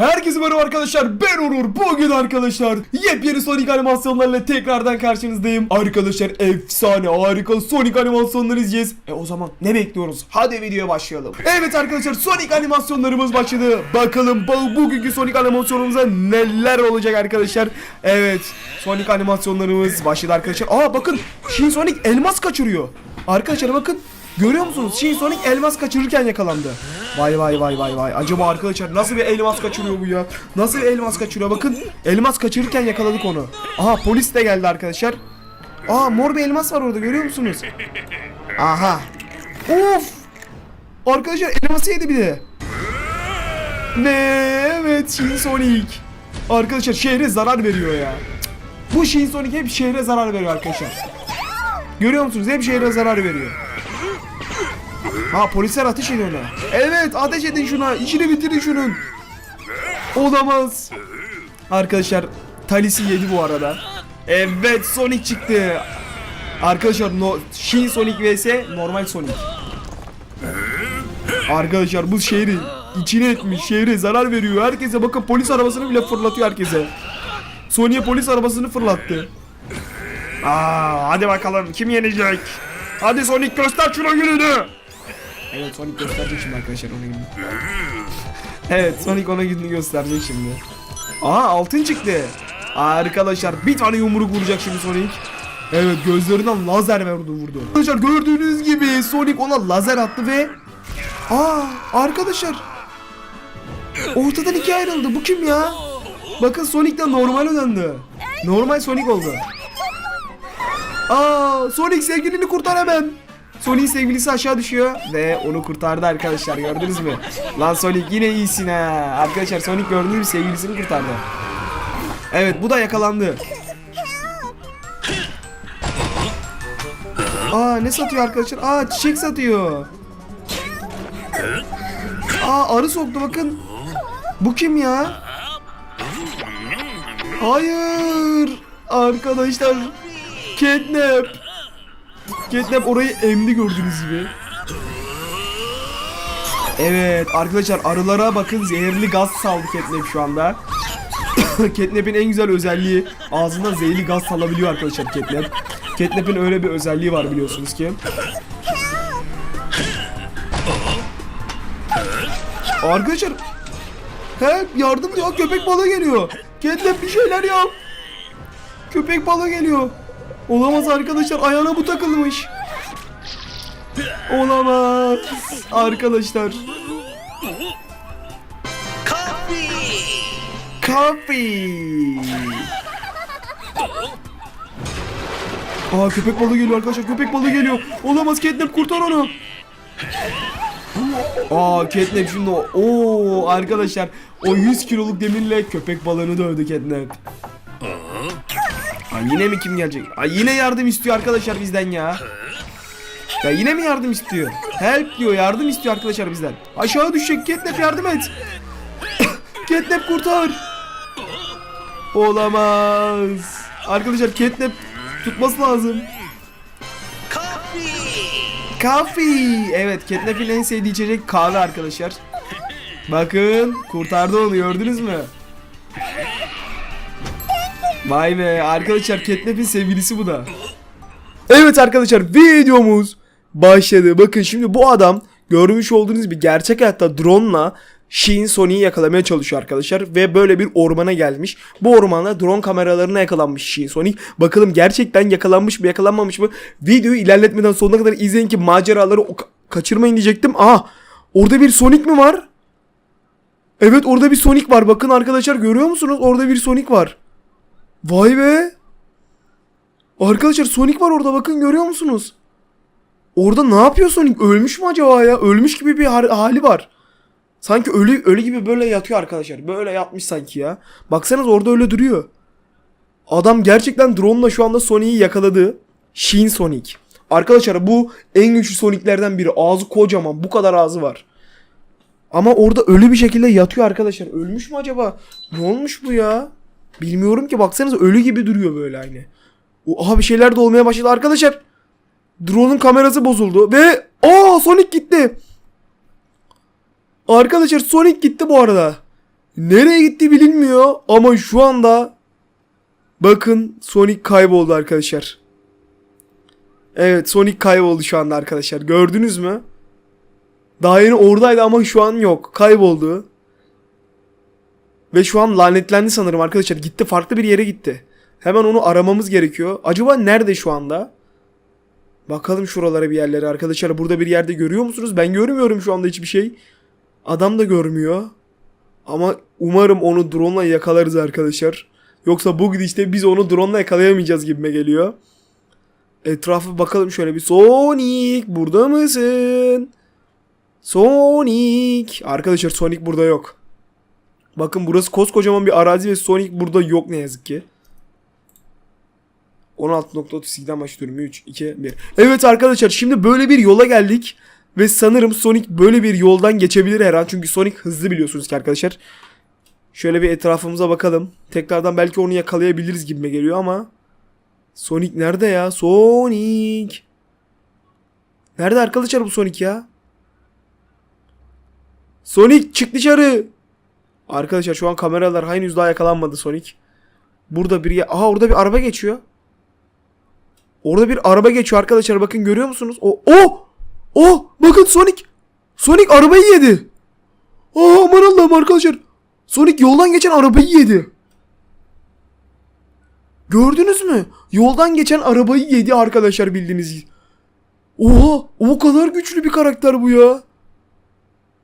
Herkese merhaba arkadaşlar ben Onur. Bugün arkadaşlar yepyeni Sonic animasyonlarla tekrardan karşınızdayım. Arkadaşlar efsane harika Sonic animasyonları izleyeceğiz. E o zaman ne bekliyoruz? Hadi videoya başlayalım. Evet arkadaşlar Sonic animasyonlarımız başladı. Bakalım bu, bugünkü Sonic animasyonumuzda neler olacak arkadaşlar? Evet Sonic animasyonlarımız başladı arkadaşlar. Aa bakın Shin Sonic elmas kaçırıyor. Arkadaşlar bakın Görüyor musunuz? Shin Sonic elmas kaçırırken yakalandı. Vay vay vay vay vay. Acaba arkadaşlar nasıl bir elmas kaçırıyor bu ya? Nasıl bir elmas kaçırıyor? Bakın elmas kaçırırken yakaladık onu. Aha polis de geldi arkadaşlar. Aa mor bir elmas var orada görüyor musunuz? Aha. Of. Arkadaşlar elması yedi bir de. Ne? Evet Shin Sonic. Arkadaşlar şehre zarar veriyor ya. Bu Shin Sonic hep şehre zarar veriyor arkadaşlar. Görüyor musunuz? Hep şehre zarar veriyor. Ha polisler ateş ediyor ona. Evet ateş edin şuna. İşini bitirin şunun. Olamaz. Arkadaşlar Talis'i yedi bu arada. Evet Sonic çıktı. Arkadaşlar no, Shin Sonic vs normal Sonic. Arkadaşlar bu şehri içine etmiş. Şehre zarar veriyor. Herkese bakın polis arabasını bile fırlatıyor herkese. Sonic'e polis arabasını fırlattı. Aa, hadi bakalım kim yenecek? Hadi Sonic göster şuna gününü. Evet Sonic gösterecek şimdi arkadaşlar ona gününü. Evet Sonic ona gününü gösterecek şimdi. Aha altın çıktı. Arkadaşlar bir tane yumruk vuracak şimdi Sonic. Evet gözlerinden lazer vurdu vurdu. Arkadaşlar gördüğünüz gibi Sonic ona lazer attı ve Aa arkadaşlar Ortadan ikiye ayrıldı. Bu kim ya? Bakın Sonic de normale döndü. Normal Sonic oldu. Aa Sonic sevgilini kurtar hemen. Sonic sevgilisi aşağı düşüyor ve onu kurtardı arkadaşlar gördünüz mü? Lan Sonic yine iyisin ha. Arkadaşlar Sonic gördüğünüz gibi sevgilisini kurtardı. Evet bu da yakalandı. Aa ne satıyor arkadaşlar? Aa çiçek satıyor. Aa arı soktu bakın. Bu kim ya? Hayır. Arkadaşlar. Catnap. Catnap orayı emdi gördüğünüz gibi. Evet arkadaşlar arılara bakın zehirli gaz saldı Catnap şu anda. Catnap'in en güzel özelliği ağzından zehirli gaz salabiliyor arkadaşlar Catnap. Catnap'in öyle bir özelliği var biliyorsunuz ki. Arkadaşlar Help yardım diyor köpek balığı geliyor. Catnap bir şeyler yap. Köpek balığı geliyor. Olamaz arkadaşlar ayağına bu takılmış. Olamaz. Arkadaşlar. Coffee. Aa köpek balığı geliyor arkadaşlar köpek balığı geliyor. Olamaz Catnap kurtar onu. Aa Catnap şimdi o. Oo arkadaşlar o 100 kiloluk demirle köpek balığını dövdü Catnap. Ay yine mi kim gelecek? Ay yine yardım istiyor arkadaşlar bizden ya. Ya yine mi yardım istiyor? Help diyor yardım istiyor arkadaşlar bizden. Aşağı düşecek Catnap yardım et. Catnap kurtar. Olamaz. Arkadaşlar Catnap tutması lazım. Kahve. Evet Catnap'in en sevdiği içecek kahve arkadaşlar. Bakın kurtardı onu gördünüz mü? Vay be arkadaşlar Catnap'in sevgilisi bu da. Evet arkadaşlar videomuz başladı. Bakın şimdi bu adam görmüş olduğunuz gibi gerçek hayatta drone'la Shin Sonic'i yakalamaya çalışıyor arkadaşlar ve böyle bir ormana gelmiş. Bu ormanda drone kameralarına yakalanmış Shin Sonic. Bakalım gerçekten yakalanmış mı yakalanmamış mı? Videoyu ilerletmeden sonuna kadar izleyin ki maceraları kaçırmayın diyecektim. Aha orada bir Sonic mi var? Evet orada bir Sonic var. Bakın arkadaşlar görüyor musunuz? Orada bir Sonic var. Vay be. Arkadaşlar Sonic var orada bakın görüyor musunuz? Orada ne yapıyor Sonic? Ölmüş mü acaba ya? Ölmüş gibi bir hali var. Sanki ölü ölü gibi böyle yatıyor arkadaşlar. Böyle yatmış sanki ya. Baksanız orada öyle duruyor. Adam gerçekten drone'la şu anda Sonic'i yakaladı. Shin Sonic. Arkadaşlar bu en güçlü Sonic'lerden biri. Ağzı kocaman. Bu kadar ağzı var. Ama orada ölü bir şekilde yatıyor arkadaşlar. Ölmüş mü acaba? Ne olmuş bu ya? Bilmiyorum ki baksanıza ölü gibi duruyor böyle aynı. Aha bir şeyler de olmaya başladı arkadaşlar. Drone'un kamerası bozuldu ve aa Sonic gitti. Arkadaşlar Sonic gitti bu arada. Nereye gitti bilinmiyor ama şu anda bakın Sonic kayboldu arkadaşlar. Evet Sonic kayboldu şu anda arkadaşlar. Gördünüz mü? Daha yeni oradaydı ama şu an yok. Kayboldu. Ve şu an lanetlendi sanırım arkadaşlar. Gitti farklı bir yere gitti. Hemen onu aramamız gerekiyor. Acaba nerede şu anda? Bakalım şuralara bir yerlere arkadaşlar. Burada bir yerde görüyor musunuz? Ben görmüyorum şu anda hiçbir şey. Adam da görmüyor. Ama umarım onu drone ile yakalarız arkadaşlar. Yoksa bu gidişte biz onu drone ile yakalayamayacağız gibime geliyor. Etrafı bakalım şöyle bir. Sonic burada mısın? Sonic. Arkadaşlar Sonic burada yok. Bakın burası koskocaman bir arazi ve Sonic burada yok ne yazık ki. 16.32'den başlıyorum. 3, 2, 1. Evet arkadaşlar şimdi böyle bir yola geldik. Ve sanırım Sonic böyle bir yoldan geçebilir her an. Çünkü Sonic hızlı biliyorsunuz ki arkadaşlar. Şöyle bir etrafımıza bakalım. Tekrardan belki onu yakalayabiliriz gibime geliyor ama. Sonic nerede ya? Sonic. Nerede arkadaşlar bu Sonic ya? Sonic çık dışarı. Arkadaşlar şu an kameralar henüz daha yakalanmadı Sonic. Burada bir Aha orada bir araba geçiyor. Orada bir araba geçiyor arkadaşlar bakın görüyor musunuz? O o o bakın Sonic. Sonic arabayı yedi. Aa aman Allah'ım arkadaşlar. Sonic yoldan geçen arabayı yedi. Gördünüz mü? Yoldan geçen arabayı yedi arkadaşlar bildiğiniz gibi. Oha o kadar güçlü bir karakter bu ya.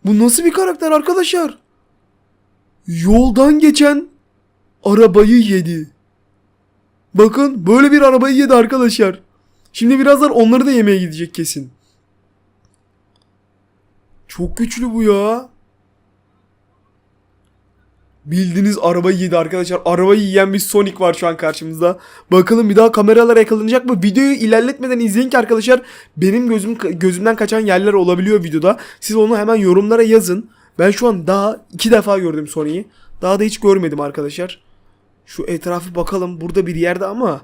Bu nasıl bir karakter arkadaşlar? Yoldan geçen arabayı yedi. Bakın böyle bir arabayı yedi arkadaşlar. Şimdi birazdan onları da yemeye gidecek kesin. Çok güçlü bu ya. Bildiğiniz arabayı yedi arkadaşlar. Arabayı yiyen bir Sonic var şu an karşımızda. Bakalım bir daha kameralara yakalanacak mı? Videoyu ilerletmeden izleyin ki arkadaşlar benim gözüm gözümden kaçan yerler olabiliyor videoda. Siz onu hemen yorumlara yazın. Ben şu an daha iki defa gördüm Sonic'i. Daha da hiç görmedim arkadaşlar. Şu etrafı bakalım. Burada bir yerde ama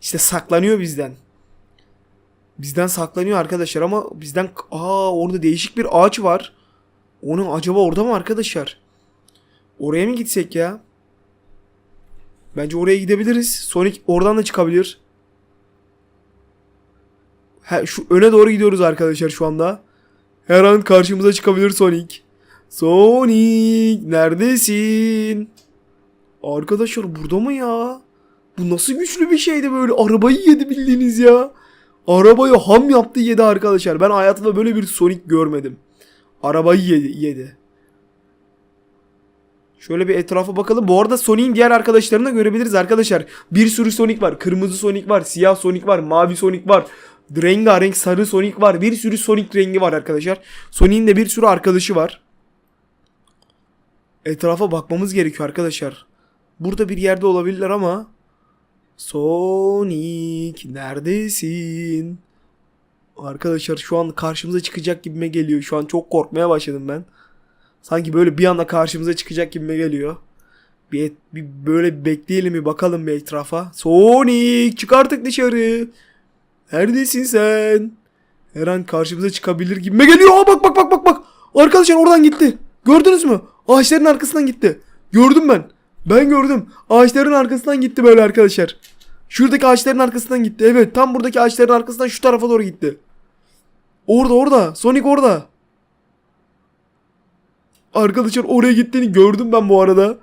işte saklanıyor bizden. Bizden saklanıyor arkadaşlar ama bizden aa orada değişik bir ağaç var. Onun acaba orada mı arkadaşlar? Oraya mı gitsek ya? Bence oraya gidebiliriz. Sonic oradan da çıkabilir. He, şu öne doğru gidiyoruz arkadaşlar şu anda. Her an karşımıza çıkabilir Sonic. Sonic neredesin? Arkadaşlar burada mı ya? Bu nasıl güçlü bir şeydi böyle arabayı yedi bildiğiniz ya. Arabayı ham yaptı yedi arkadaşlar. Ben hayatımda böyle bir Sonic görmedim. Arabayı yedi. yedi. Şöyle bir etrafa bakalım. Bu arada Sonic'in diğer arkadaşlarını da görebiliriz arkadaşlar. Bir sürü Sonic var. Kırmızı Sonic var. Siyah Sonic var. Mavi Sonic var. Rengarenk sarı Sonic var. Bir sürü Sonic rengi var arkadaşlar. Sonic'in de bir sürü arkadaşı var. Etrafa bakmamız gerekiyor arkadaşlar. Burada bir yerde olabilirler ama Sonic neredesin? Arkadaşlar şu an karşımıza çıkacak gibime geliyor. Şu an çok korkmaya başladım ben. Sanki böyle bir anda karşımıza çıkacak gibime geliyor. Bir, bir böyle bekleyelim bir bakalım bir etrafa. Sonic çık artık dışarı. Neredesin sen? Her an karşımıza çıkabilir gibime geliyor. Aa, bak bak bak bak bak. Arkadaşlar oradan gitti. Gördünüz mü? Ağaçların arkasından gitti. Gördüm ben. Ben gördüm. Ağaçların arkasından gitti böyle arkadaşlar. Şuradaki ağaçların arkasından gitti. Evet tam buradaki ağaçların arkasından şu tarafa doğru gitti. Orada orada. Sonic orada. Arkadaşlar oraya gittiğini gördüm ben bu arada.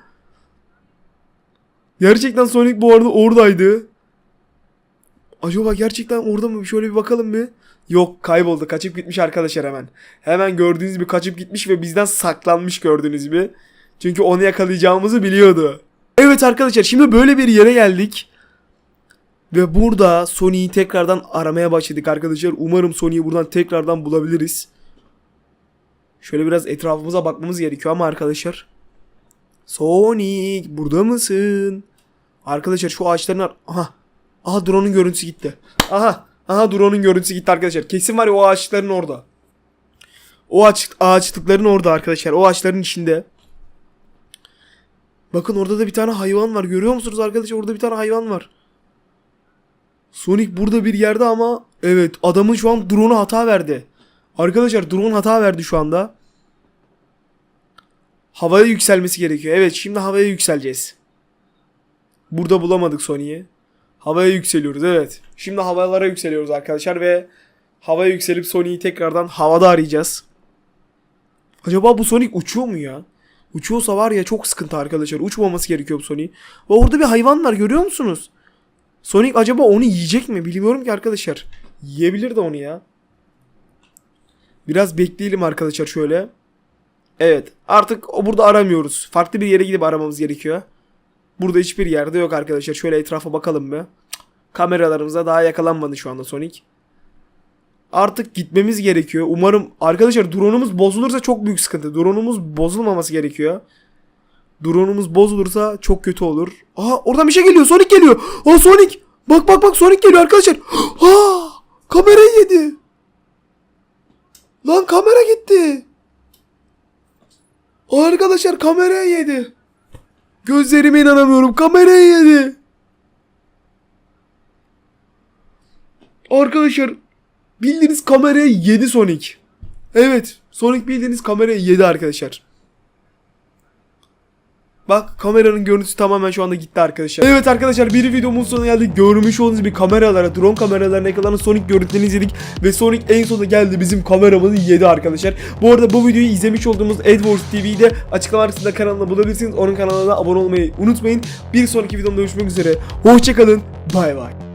Gerçekten Sonic bu arada oradaydı. Acaba gerçekten orada mı? Şöyle bir bakalım bir. Yok kayboldu. Kaçıp gitmiş arkadaşlar hemen. Hemen gördüğünüz gibi kaçıp gitmiş ve bizden saklanmış gördüğünüz gibi. Çünkü onu yakalayacağımızı biliyordu. Evet arkadaşlar şimdi böyle bir yere geldik. Ve burada Sony'yi tekrardan aramaya başladık arkadaşlar. Umarım Sony'yi buradan tekrardan bulabiliriz. Şöyle biraz etrafımıza bakmamız gerekiyor ama arkadaşlar. Sonic burada mısın? Arkadaşlar şu ağaçların ar- Aha. Aha drone'un görüntüsü gitti. Aha. Aha drone'un görüntüsü gitti arkadaşlar. Kesin var ya o ağaçların orada. O ağaç, ağaçlıkların orada arkadaşlar. O ağaçların içinde. Bakın orada da bir tane hayvan var. Görüyor musunuz arkadaşlar? Orada bir tane hayvan var. Sonic burada bir yerde ama evet adamın şu an drone'u hata verdi. Arkadaşlar drone hata verdi şu anda. Havaya yükselmesi gerekiyor. Evet şimdi havaya yükseleceğiz. Burada bulamadık Sony'yi. Havaya yükseliyoruz evet. Şimdi havalara yükseliyoruz arkadaşlar ve havaya yükselip Sony'yi tekrardan havada arayacağız. Acaba bu Sonic uçuyor mu ya? Uçuyorsa var ya çok sıkıntı arkadaşlar. Uçmaması gerekiyor bu Sonic. Ve orada bir hayvan var görüyor musunuz? Sonic acaba onu yiyecek mi? Bilmiyorum ki arkadaşlar. Yiyebilir de onu ya. Biraz bekleyelim arkadaşlar şöyle. Evet. Artık o burada aramıyoruz. Farklı bir yere gidip aramamız gerekiyor. Burada hiçbir yerde yok arkadaşlar. Şöyle etrafa bakalım. Cık, Kameralarımıza daha yakalanmadı şu anda Sonic. Artık gitmemiz gerekiyor. Umarım arkadaşlar drone'umuz bozulursa çok büyük sıkıntı. Drone'umuz bozulmaması gerekiyor. Drone'umuz bozulursa çok kötü olur. Aha oradan bir şey geliyor. Sonic geliyor. Aa Sonic. Bak bak bak Sonic geliyor arkadaşlar. Aa kamerayı yedi. Lan kamera gitti. Arkadaşlar kamerayı yedi. Gözlerime inanamıyorum. Kamerayı yedi. Arkadaşlar bildiğiniz kamerayı yedi Sonic. Evet. Sonic bildiğiniz kamerayı yedi arkadaşlar. Bak kameranın görüntüsü tamamen şu anda gitti arkadaşlar. Evet arkadaşlar bir videomuz sonuna geldik. Görmüş olduğunuz gibi kameralara, drone kameralarına yakalanan Sonic görüntülerini izledik. Ve Sonic en sonunda geldi bizim kameramızı yedi arkadaşlar. Bu arada bu videoyu izlemiş olduğumuz AdWords TV'yi de açıklama kısmında kanalına bulabilirsiniz. Onun kanalına da abone olmayı unutmayın. Bir sonraki videomda görüşmek üzere. Hoşçakalın. Bay bay.